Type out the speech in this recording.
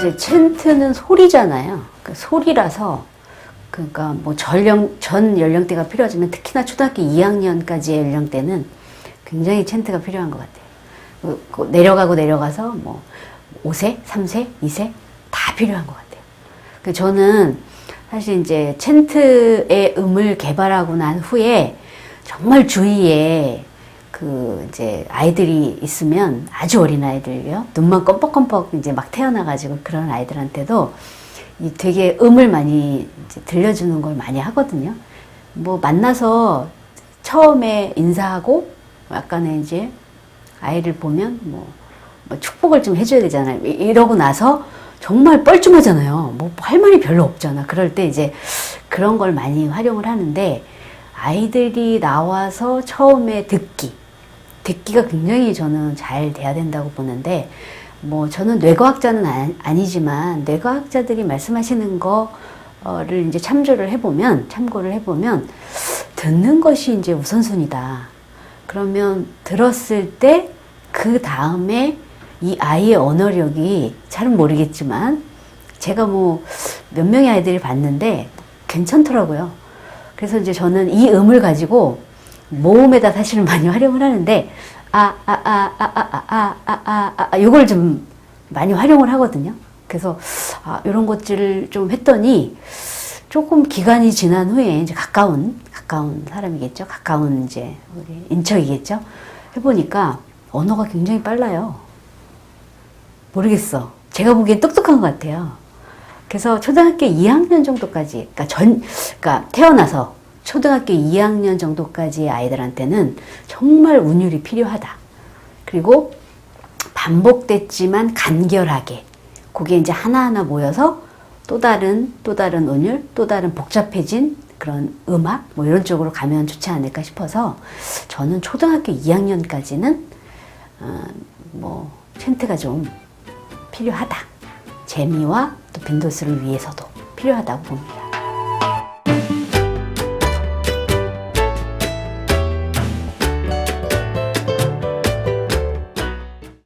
이제 챈트는 소리잖아요. 그 소리라서 그러니까 뭐 전령 전 연령대가 필요하지만 특히나 초등학교 2학년까지의 연령대는 굉장히 챈트가 필요한 것 같아요. 그- 그 내려가고 내려가서 뭐 5세, 3세, 2세 다 필요한 것 같아요. 그 저는 사실 이제 챈트의 음을 개발하고 난 후에 정말 주위에 그 이제 아이들이 있으면 아주 어린 아이들요 눈만 껌뻑껌뻑 이제 막 태어나가지고 그런 아이들한테도 이 되게 음을 많이 들려주는 걸 많이 하거든요. 뭐 만나서 처음에 인사하고 약간의 이제 아이를 보면 뭐, 뭐 축복을 좀 해줘야 되잖아요. 이- 이러고 나서 정말 뻘쭘하잖아요. 뭐 할 말이 별로 없잖아. 그럴 때 이제 그런 걸 많이 활용을 하는데 아이들이 나와서 처음에 듣기. 듣기가 굉장히 저는 잘 돼야 된다고 보는데 뭐 저는 뇌과학자는 아- 아니지만 뇌과학자들이 말씀하시는 거를 이제 참조를 해보면 참고를 해보면 듣는 것이 이제 우선순위다. 그러면 들었을 때 그 다음에 이 아이의 언어력이 잘은 모르겠지만 제가 뭐 몇 명의 아이들을 봤는데 괜찮더라고요. 그래서 이제 저는 이 음을 가지고 모음에다 사실은 많이 활용을 하는데 아아 아 아 아 아 아아 이걸 좀 많이 활용을 하거든요. 그래서 아 이런 것들을 좀 했더니 조금 기간이 지난 후에 이제 가까운 가까운 사람이겠죠. 가까운 이제 우리 인척이겠죠. 해보니까 언어가 굉장히 빨라요. 모르겠어. 제가 보기엔 똑똑한 것 같아요. 그래서 초등학교 2학년 정도까지, 그러니까 전, 그러니까 태어나서 초등학교 2학년 정도까지의 아이들한테는 정말 운율이 필요하다. 그리고 반복됐지만 간결하게. 그게 이제 하나하나 모여서 또 다른, 또 다른 운율, 또 다른 복잡해진 그런 음악, 뭐 이런 쪽으로 가면 좋지 않을까 싶어서 저는 초등학교 2학년까지는, 어, 뭐, 챈트가 좀 필요하다. 재미와 또 빈도수를 위해서도 필요하다고 봅니다.